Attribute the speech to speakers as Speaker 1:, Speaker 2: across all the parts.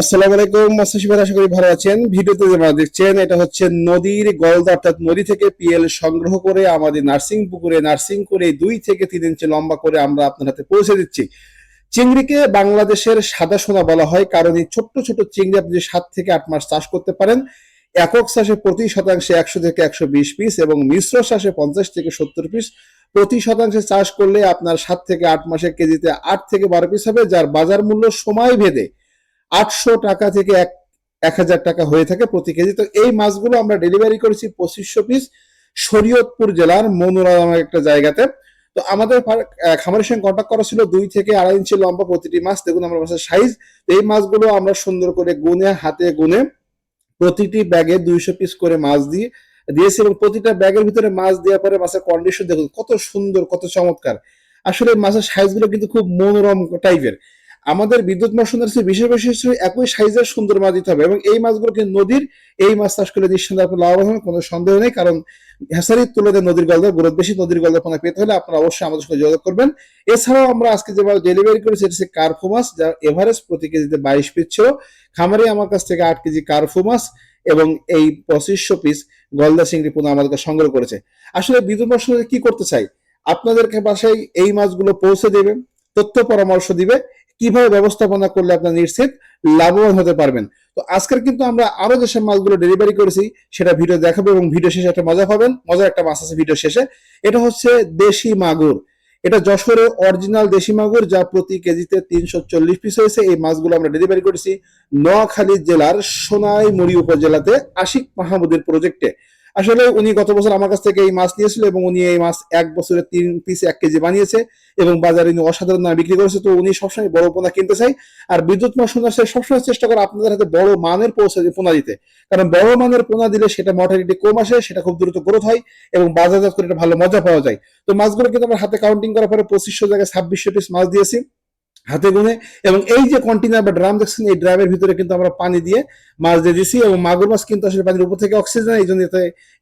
Speaker 1: আসসালামু আলাইকুম মৎস্য ভাই আশা করি ভালো আছেন। ভিডিওতে যে দেখছেন, এটা হচ্ছে নদীর গলদা, অর্থাৎ নদী থেকে পিএল সংগ্রহ করে আমাদের নার্সিং পুকুরে, নার্সিং করে দুই থেকে তিন ইঞ্চি লম্বা করে আমরা আপনার হাতে পৌঁছে দিচ্ছি। চিংড়িকে বাংলাদেশের সাদা সোনা বলা হয়, কারণ এই ছোট্ট ছোট চিংড়ি আপনি সাত থেকে আট মাস চাষ করতে পারেন, একক চাষে প্রতি শতাংশে একশো থেকে একশো বিশ পিস এবং মিশ্র চাষে পঞ্চাশ থেকে সত্তর পিস। প্রতি শতাংশে চাষ করলে আপনার সাত থেকে আট মাসে কেজিতে আট থেকে বারো পিস হবে, যার বাজার মূল্য সময় ভেদে আটশো টাকা থেকে এক এক হাজার টাকা হয়ে থাকে প্রতি কেজি। তো এই মাছগুলো আমরা ডেলিভারি করেছি পঁচিশশো পিস শরীয়তপুর জেলার মনুরা নামের একটা জায়গাতে। তো আমাদের খামারের সঙ্গে কন্ট্যাক্ট করা ছিল, দুই থেকে আড়াই ইঞ্চি লম্বা প্রতিটি মাছ। দেখুন আমরা মাছের সাইজ এই মাছগুলো আমরা সুন্দর করে গুনে, হাতে গুনে প্রতিটি ব্যাগে দুইশো পিস করে মাছ দিয়ে দিয়েছি এবং প্রতিটা ব্যাগের ভিতরে মাছ দেওয়ার পরে মাছের কন্ডিশন দেখুন, কত সুন্দর, কত চমৎকার। আসলে মাছের সাইজগুলো কিন্তু খুব মনোরম টাইপের আমাদের বিদ্যুৎ মশনের চেয়ে বিশেষ বিশেষ একই সাইজের সুন্দর মাছ দিতে হবে এবং এই মাছগুলো কিন্তু নদীর এই মাছ চাষ করলে নিঃসন্দেহে আপনি লাভবান হবেন কোনো সন্দেহ নেই, কারণ হেসারির তুলনায় নদীর গলদা গ্রোথ বেশি নদীর গলদাপনা পেতে হলে আপনারা অবশ্যই আমাদের সঙ্গে যোগাযোগ করবেন। এছাড়াও আমরা আজকে যে ডেলিভারি করেছি, এটা হচ্ছে কার্ফু মাছ যার এভারেজ প্রতি কেজিতে বাইশ পিস ছিল। খামারে আমার কাছ থেকে আট কেজি কার্ফু মাছ এবং এই পঁচিশশো পিস গলদা চিংড়ি পুনঃ আমাদেরকে সংগ্রহ করেছে। আসলে বিদ্যুৎ মশলা কি করতে চাই? আপনাদেরকে বাসায় এই মাছগুলো পৌঁছে দেবে, তথ্য পরামর্শ দিবে কীভাবে ব্যবস্থাপনা করলে আপনার নিশ্চিত লাভবান হতে পারবেন? তো আজকের কিন্তু আমরা আরও যেসব মাছগুলো ডেলিভারি করেছি, সেটা ভিডিও দেখাবো এবং ভিডিও শেষে একটা মজা পাবেন। মজার একটা মাছ আছে ভিডিও শেষে। এটা হচ্ছে দেশি মাগুর। এটা যশোরের অরিজিনাল দেশি মাগুর, যা প্রতি কেজিতে তিনশো চল্লিশ পিস হয়েছে। এই মাছগুলো আমরা ডেলিভারি করেছি নোয়াখালী জেলার সোনাইমুড়ি উপজেলাতে আশিক মাহমুদের প্রজেক্টে আসলে উনি গত বছর আমার কাছ থেকে এই মাছ নিয়েছিল এবং উনি এই মাছ এক বছরে তিন পিস এক কেজি বানিয়েছে এবং বাজারে উনি অসাধারণ দামে বিক্রি করেছে। তো উনি সবসময় বড় পোনা কিনতে চাই। আর বিদ্যুৎ মশলা সে সবসময় চেষ্টা করে আপনাদের হাতে বড় মানের পৌঁছে পোনা দিতে। কারণ বড় মানের পোনা দিলে সেটা মর্টালিটি কম আসে, সেটা খুব দ্রুত গ্রোথ হয় এবং বাজারজাত করে এটা ভালো মজা পাওয়া যায়। তো মাছগুলো কিন্তু আমরা হাতে কাউন্টিং করার পরে পঁচিশশো জায়গায় ছাব্বিশশো পিস মাছ দিয়েছি। হাতে গুনে এবং এই যে কন্টেনার বা ড্রাম দেখছেন, এই ড্রামের ভিতরে কিন্তু আমরা পানি দিয়ে মাছ দিয়ে দিছি এবং মাগুর মাছ কিন্তু আসলে পানির উপর থেকে অক্সিজেন এই জন্য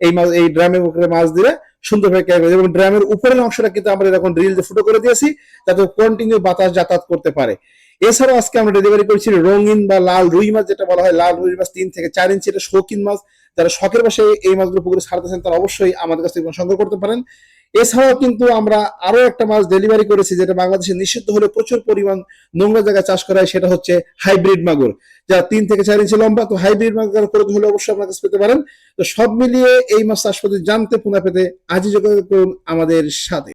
Speaker 1: এই মাছ, এই ড্রামের উপরে মাছ দিলে সুন্দরভাবে ক্যারি করে এবং ড্রামের উপরের অংশটা কিন্তু আমরা এরকম ড্রিল দিয়ে ফুটো করে দিয়েছি যাতে কন্টিনিউ বাতাস যাতায়াত করতে পারে। এছাড়াও আজকে আমরা ডেলিভারি করেছি রঙিন বা লাল রুই মাছ, যেটা বলা হয় লাল রুই মাছ তিন থেকে চার ইঞ্চি, এটা শৌখিন মাছ। যারা শখের বসে এই মাছগুলো পুকুরে ছাড়তেছেন, তারা অবশ্যই আমাদের কাছ থেকে সংগ্রহ করতে পারেন। এছাড়াও কিন্তু আমরা আরও একটা মাছ ডেলিভারি করেছি যেটা বাংলাদেশে নিষিদ্ধ হলে প্রচুর পরিমাণ নোংরা জায়গায় চাষ করা হয়, সেটা হচ্ছে হাইব্রিড মাগুর। যা তিন থেকে চার ইঞ্চি লম্বা, তো হাইব্রিড মাগুর করে হলে অবশ্যই আপনার কাছে পেতে পারেন। তো সব মিলিয়ে এই মাছ চাষ পদ্ধতি জানতে পুনা পেতে আজই যোগাযোগ করুন আমাদের সাথে।